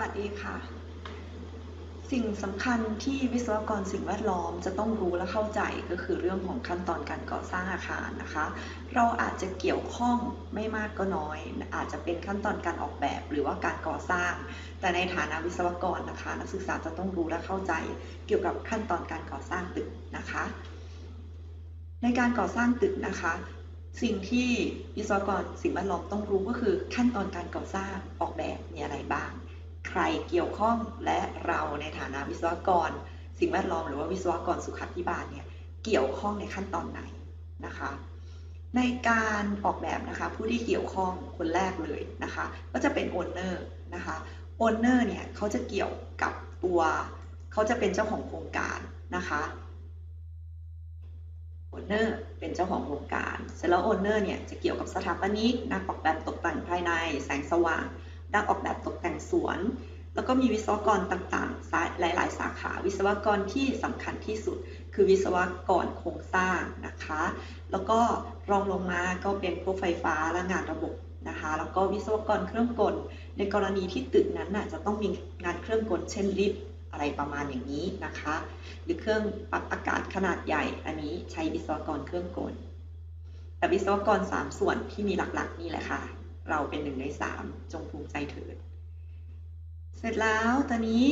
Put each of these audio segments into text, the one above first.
วัสดีค่ะ สิ่งสำคัญที่วิศวกรสิ่งแวดล้อมจะต้องรู้และเข้าใจก็คือเรื่องของขั้นตอนการก่อสร้างอาคารนะคะ เราอาจจะเกี่ยวข้องไม่มากก็น้อย อาจจะเป็นขั้นตอนการออกแบบหรือว่าการก่อสร้าง แต่ในฐานะวิศวกรนะคะ นักศึกษาจะต้องรู้และเข้าใจเกี่ยวกับขั้นตอนการก่อสร้างตึกนะคะ ในการก่อสร้างตึกนะคะสิ่งที่วิศวกรสิ่งแวดล้อมต้องรู้ก็คือขั้นตอนการก่อสร้างออกแบบมีอะไรบ้าง ใครเกี่ยวข้องและเราในฐานะวิศวกร สิ่งแวดล้อมหรือว่าวิศวกรสุขาภิบาลเนี่ยเกี่ยวข้องในขั้นตอนไหนนะคะ ในการออกแบบนะคะผู้ที่เกี่ยวข้องคนแรกเลยนะคะ ก็จะเป็นโอนเนอร์นะคะโอนเนอร์เนี่ยเขาจะเกี่ยวกับตัวเขาจะเป็นเจ้าของโครงการนะคะโอนเนอร์เป็นเจ้าของโครงการ เสร็จแล้วโอนเนอร์เนี่ยจะเกี่ยวกับสถาปนิกนักออกแบบตกแต่งภายในแสงสว่าง นักออกแบบตกแต่งสวน แล้วก็มีวิศวกรต่างๆหลาย ๆ สาขา วิศวกรที่สำคัญที่สุด คือวิศวกรโครงสร้างนะคะ แล้วก็รองลงมาก็เป็นพวกไฟฟ้าและงานระบบนะคะแล้วก็วิศวกรเครื่องกล ในกรณีที่ตึกนั้นน่ะจะต้องมีงานเครื่องกล เช่นลิฟต์อะไรประมาณอย่างนี้นะคะ หรือเครื่องปรับอากาศขนาดใหญ่ อันนี้ใช้วิศวกรเครื่องกล แต่วิศวกร 3 ส่วนที่มีหลักๆนี่แหละค่ะ เราเป็นหนึ่งในสามจงภูมิใจเถิด เสร็จแล้วตอนนี้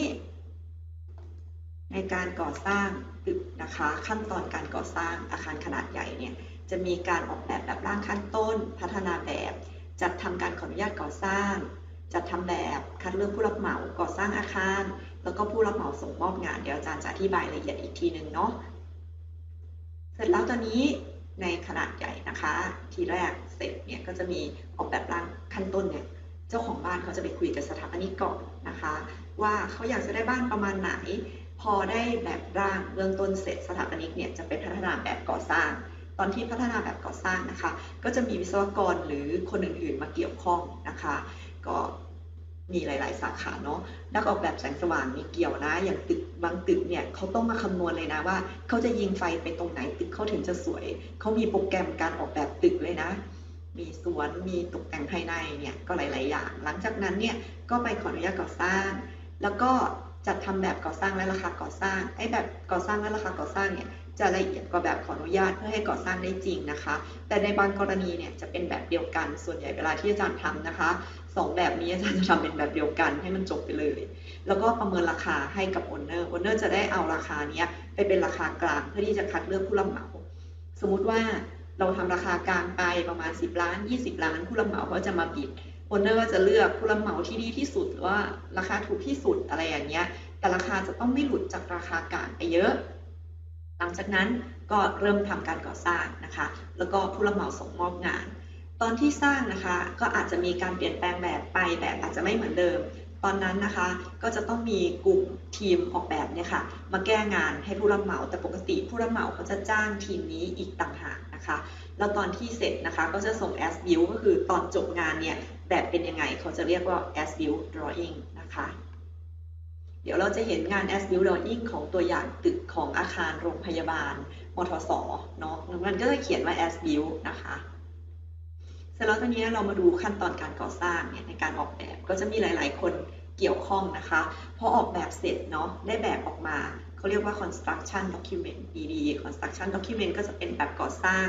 ในการก่อสร้างตึกนะคะ ขั้นตอนการก่อสร้างอาคารขนาดใหญ่เนี่ยจะมีการออกแบบแบบร่างขั้นต้น พัฒนาแบบ จัดทำการขออนุญาตก่อสร้าง จัดทำแบบคัดเลือกผู้รับเหมาก่อสร้างอาคาร แล้วก็ผู้รับเหมาส่งมอบงานเดี๋ยวอาจารย์จะอธิบายละเอียดอีกทีหนึ่งเนาะเสร็จแล้วตอนนี้ ในขนาดใหญ่นะคะ ทีแรกเสร็จเนี่ยก็จะมีออกแบบร่างขั้นต้นเนี่ยเจ้าของบ้านเขาจะไปคุยกับสถาปนิกก่อนนะคะ ว่าเขาอยากจะได้บ้านประมาณไหน พอได้แบบร่างเบื้องต้นเสร็จสถาปนิกเนี่ยจะไปพัฒนาแบบก่อสร้าง ตอนที่พัฒนาแบบก่อสร้างนะคะ ก็จะมีวิศวกรหรือคนอื่นๆมาเกี่ยวข้องนะคะ ก็ มีหลาย ๆ สาขาเนาะนักออกแบบแสงสว่างมีเกี่ยวนะ อย่างตึกบางตึกเนี่ยเขาต้องมาคำนวณเลยนะว่าเขาจะยิงไฟไปตรงไหนตึกเขาถึงจะสวย เขามีโปรแกรมการออกแบบตึกเลยนะ มีสวนมีตกแต่งภายในเนี่ยก็หลาย ๆ อย่าง หลังจากนั้นเนี่ยก็ไปขออนุญาตก่อสร้าง แล้วก็จัดทำแบบก่อสร้างและราคาก่อสร้างไอ้แบบก่อสร้างและราคาก่อสร้างเนี่ยจะละเอียดกว่าแบบขออนุญาตเพื่อให้ก่อสร้างได้จริงนะคะ แต่ในบางกรณีเนี่ยจะเป็นแบบเดียวกัน ส่วนใหญ่เวลาที่อาจารย์ทำนะคะ สองแบบนี้อาจารย์จะทำเป็นแบบเดียวกันให้มันจบไปเลย แล้วก็ประเมินราคาให้กับโอนเนอร์โอนเนอร์จะได้เอาราคานี้ไปเป็นราคากลางเพื่อที่จะคัดเลือกผู้รับเหมา สมมุติว่าเราทำราคากลางไปประมาณ 10 ล้าน 20 ล้านผู้รับเหมาเขาจะมาบิดโอนเนอร์ก็จะเลือกผู้รับเหมาที่ดีที่สุดหรือว่าราคาถูกที่สุดอะไรอย่างเงี้ย แต่ราคาจะต้องไม่หลุดจากราคากลางไปเยอะ หลังจากนั้นก็เริ่มทำการก่อสร้างนะคะ แล้วก็ผู้รับเหมาส่งมอบงาน อนที่สร้างนะคะ ก็อาจจะมีการเปลี่ยนแปลงแบบไปแบบอาจจะไม่เหมือนเดิม ตอนนั้นนะคะ ก็จะต้องมีกลุ่มทีมออกแบบเนี่ยค่ะ มาแก้งานให้ผู้รับเหมา แต่ปกติผู้รับเหมาเขาจะจ้างทีมนี้อีกต่างหากนะคะ แล้วตอนที่เสร็จนะคะ ก็จะส่ง as build ก็คือตอนจบงานเนี่ยแบบเป็นยังไงเขาจะเรียกว่า as build drawing นะคะ เดี๋ยวเราจะเห็นงาน as build drawing ของตัวอย่างตึกของอาคารโรงพยาบาลมทสเนาะมันก็จะเขียนว่า as build นะคะ เสร็จแล้วตอนนี้เรามาดูขั้นตอนการก่อสร้างเนี่ยในการออกแบบก็จะมีหลาย ๆ คนเกี่ยวข้องนะคะพอออกแบบเสร็จเนาะได้แบบออกมาเขาเรียกว่า construction document ED construction document ก็จะเป็นแบบก่อสร้าง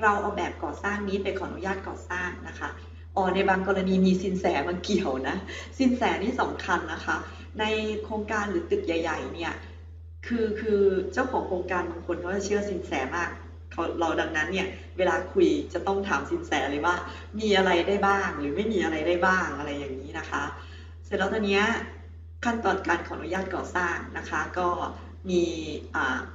เราเอาแบบก่อสร้างนี้ไปขออนุญาตก่อสร้างนะคะอ๋อในบางกรณีมีสินแสมาเกี่ยวนะสินแสนี่สำคัญนะคะ ในโครงการหรือตึกใหญ่ ๆ เนี่ยคือคือเจ้าของโครงการบางคนเขาจะเชื่อสินแสมาก เราดังนั้นเนี่ยเวลาคุยจะต้องถามสินแสเลยว่า มีอะไรได้บ้างหรือไม่มีอะไรได้บ้างอะไรอย่างนี้นะคะ เสร็จแล้วตอนนี้ขั้นตอนการขออนุญาตก่อสร้างนะคะ ก็มี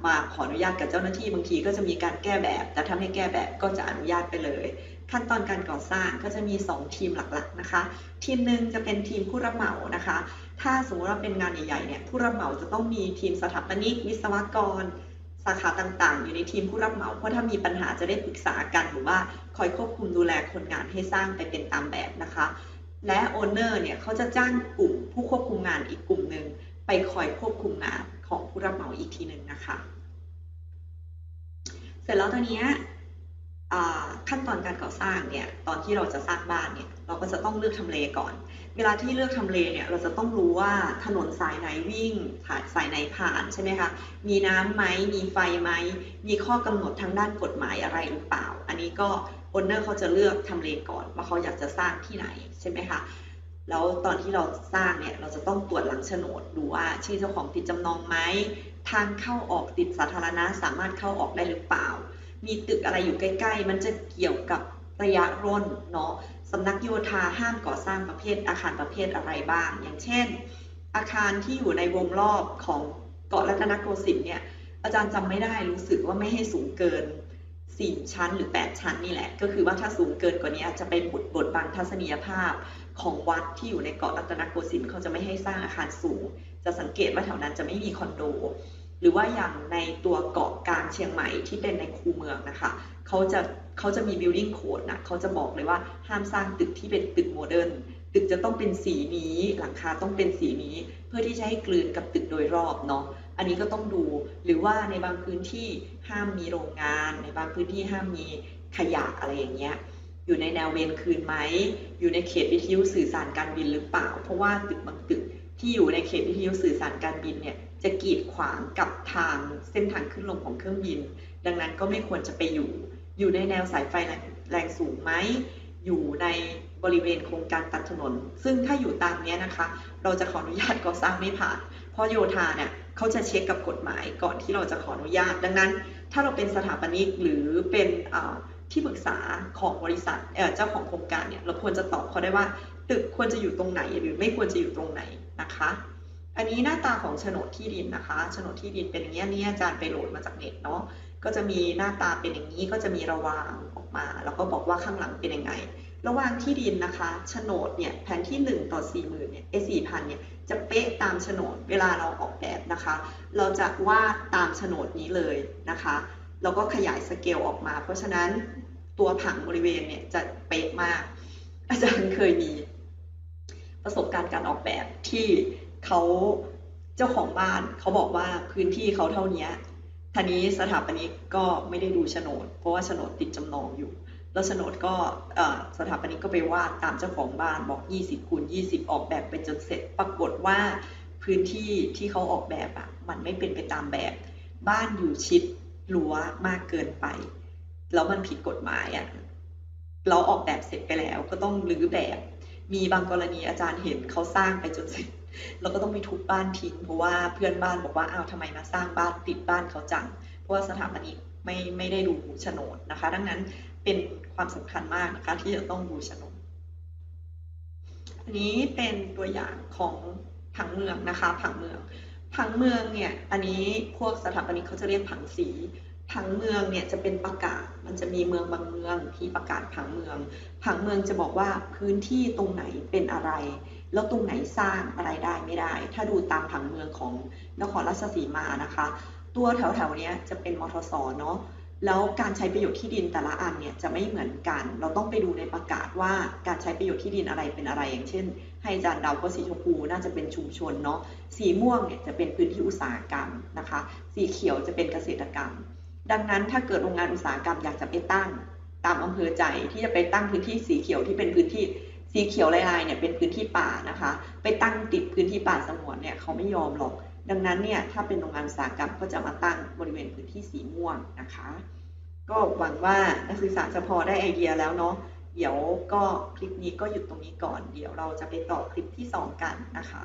มาขออนุญาตกับเจ้าหน้าที่บางทีก็จะมีการแก้แบบแต่ถ้าไม่แก้แบบก็จะอนุญาตไปเลย ขั้นตอนการก่อสร้างก็จะมี 2 ทีมหลักๆนะคะ ทีมหนึ่งจะเป็นทีมผู้รับเหมานะคะ ถ้าสมมติว่าเป็นงานใหญ่ๆเนี่ยผู้รับเหมาจะต้องมีทีมสถาปนิกวิศวกร สาขาต่างๆ อยู่ในทีมผู้รับเหมา เพราะถ้ามีปัญหาจะได้ปรึกษากันหรือว่าคอยควบคุมดูแลคนงานให้สร้างไปเป็นตามแบบนะคะ และโอนเนอร์เนี่ยเขาจะจ้างกลุ่มผู้ควบคุมงานอีกกลุ่มหนึ่งไปคอยควบคุมงานของผู้รับเหมาอีกทีหนึ่งนะคะ เสร็จแล้วตอนนี้ ขั้นตอนการก่อสร้างเนี่ยตอนที่เราจะสร้างบ้านเนี่ยเราก็จะต้องเลือกทำเลก่อน เวลาที่เลือกทำเลเนี่ยเราจะต้องรู้ว่าถนนสายไหนวิ่งสายไหนผ่านใช่ไหมคะมีน้ำไหมมีไฟไหมมีข้อกำหนดทางด้านกฎหมายอะไรหรือเปล่า อันนี้ก็โอนเนอร์เขาจะเลือกทำเลก่อนว่าเขาอยากจะสร้างที่ไหนใช่ไหมคะแล้วตอนที่เราสร้างเนี่ยเราจะต้องตรวจหลังโฉนดดูว่าชื่อเจ้าของติดจำนองไหมทางเข้าออกติดสาธารณะสามารถเข้าออกได้หรือเปล่า มีตึกอะไรอยู่ใกล้ ๆ มันจะเกี่ยวกับระยะร่นเนาะสำนักโยธาห้ามก่อสร้างประเภทอาคารประเภทอะไรบ้าง อย่างเช่น อาคารที่อยู่ในวงรอบของเกาะรัตนโกสินทร์เนี่ยอาจารย์จำไม่ได้รู้สึกว่าไม่ให้สูงเกิน 4 ชั้นหรือ 8 ชั้นนี่แหละ ก็คือว่าถ้าสูงเกินกว่านี้จะเป็นบทบทบังทัศนียภาพของวัดที่อยู่ในเกาะรัตนโกสินทร์เขาจะไม่ให้สร้างอาคารสูง จะสังเกตว่าแถวนั้นจะไม่มีคอนโด หรือว่าอย่างในตัวเกาะกลางเชียงใหม่ที่เป็นในคูเมืองนะคะเขาจะเขาจะมี building code นะเขาจะบอกเลยว่าห้ามสร้างตึกที่เป็นตึกโมเดิร์นตึกจะต้องเป็นสีนี้หลังคาต้องเป็นสีนี้ เพื่อที่จะให้กลืนกับตึกโดยรอบเนาะอันนี้ก็ต้องดูหรือว่าในบางพื้นที่ห้ามมีโรงงาน ในบางพื้นที่ห้ามมีขยะอะไรอย่างเงี้ยอยู่ในแนวเวรคืนไหม อยู่ในเขตวิทยุสื่อสารการบินหรือเปล่า เพราะว่าตึกบางตึกที่อยู่ในเขตวิทยุสื่อสารการบินเนี่ย จะกีดขวางกับทางเส้นทางขึ้นลงของเครื่องบิน ดังนั้นก็ไม่ควรจะไปอยู่ อยู่ในแนวสายไฟแรงสูงไหม อยู่ในบริเวณโครงการตัดถนน ซึ่งถ้าอยู่ตามนี้นะคะ เราจะขออนุญาตก่อสร้างไม่ผ่าน เพราะโยธาเนี่ยเขาจะเช็คกับกฎหมายก่อนที่เราจะขออนุญาต ดังนั้น ถ้าเราเป็นสถาปนิกหรือเป็นที่ปรึกษาของบริษัทเจ้าของโครงการเนี่ยเราควรจะตอบเขาได้ว่า ตึกควรจะอยู่ตรงไหนหรือไม่ควรจะอยู่ตรงไหนนะคะ อันนี้หน้าตาของโฉนดที่ดินนะคะโฉนดที่ดินเป็นอย่างนี้นี่อาจารย์ไปโหลดมาจากเน็ตเนาะก็จะมีหน้าตาเป็นอย่างนี้ก็จะมีระวางออกมา แล้วก็บอกว่าข้างหลังเป็นยังไง ระวางที่ดินนะคะโฉนดเนี่ยแผนที่ 1 ต่อ 4 0,000เนี่ยเอสี่พันเนี่ยจะเป๊ะตามโฉนดเวลาเราออกแบบนะคะ เราจะวาดตามโฉนดนี้เลยนะคะแล้วก็ขยายสเกลออกมา เพราะฉะนั้นตัวผังบริเวณเนี่ยจะเป๊ะมาก อาจารย์เคยมีประสบการณ์การออกแบบที่ เขาเจ้าของบ้านเขาบอกว่าพื้นที่เขาเท่านี้ท่านี้สถาปนิกก็ไม่ได้ดูโฉนด เพราะว่าโฉนดติดจำนองอยู่ แล้วโฉนดก็สถาปนิกก็ไปวาดตามเจ้าของบ้านบอก 20คูณ20 ออกแบบไปจนเสร็จปรากฏว่าพื้นที่ที่เขาออกแบบอะมันไม่เป็นไปตามแบบ บ้านอยู่ชิดรั้วมากเกินไป แล้วมันผิดกฎหมายอะเราออกแบบเสร็จไปแล้วก็ต้องรื้อแบบ มีบางกรณีอาจารย์เห็นเขาสร้างไปจนเสร็จ เราก็ต้องไปทุบบ้านทิ้งเพราะว่าเพื่อนบ้านบอกว่าอ้าวทำไมมาสร้างบ้านติดบ้านเขาจัง เพราะว่าสถาปนิกไม่ไม่ได้ดูโฉนดนะคะ ดังนั้นเป็นความสำคัญมากนะคะที่จะต้องดูโฉนดอันนี้เป็นตัวอย่างของผังเมืองนะคะ ผังเมือง ผังเมืองเนี่ยอันนี้พวกสถาปนิกเขาจะเรียกผังสีผังเมืองเนี่ยจะเป็นประกาศ มันจะมีเมืองบางเมืองที่ประกาศผังเมือง ผังเมืองจะบอกว่าพื้นที่ตรงไหนเป็นอะไร แล้วตรงไหนสร้างอะไรได้ไม่ได้ ถ้าดูตามผังเมืองของนครราชสีมานะคะ ตัวแถวๆนี้จะเป็นมทสเนาะแล้วการใช้ประโยชน์ที่ดินแต่ละอันเนี่ยจะไม่เหมือนกัน เราต้องไปดูในประกาศว่าการใช้ประโยชน์ที่ดินอะไรเป็นอะไร อย่างเช่น ให้จานดาวก็สีชมพูน่าจะเป็นชุมชนเนาะ สีม่วงเนี่ยจะเป็นพื้นที่อุตสาหกรรมนะคะ สีเขียวจะเป็นเกษตรกรรม ดังนั้นถ้าเกิดโรงงานอุตสาหกรรมอยากจะไปตั้ง ตามอำเภอใจที่จะไปตั้งพื้นที่สีเขียวที่เป็นพื้นที่ สีเขียวลายๆเนี่ยเป็นพื้นที่ป่านะคะ ไปตั้งติดพื้นที่ป่าสงวนเนี่ยเขาไม่ยอมหรอก ดังนั้นเนี่ยถ้าเป็นโรงงานอุตสาหกรรมก็จะมาตั้งบริเวณพื้นที่สีม่วงนะคะ ก็หวังว่านักศึกษาจะพอได้ไอเดียแล้วเนาะเดี๋ยวก็คลิปนี้ก็หยุดตรงนี้ก่อน เดี๋ยวเราจะไปต่อคลิปที่ 2 กันนะคะ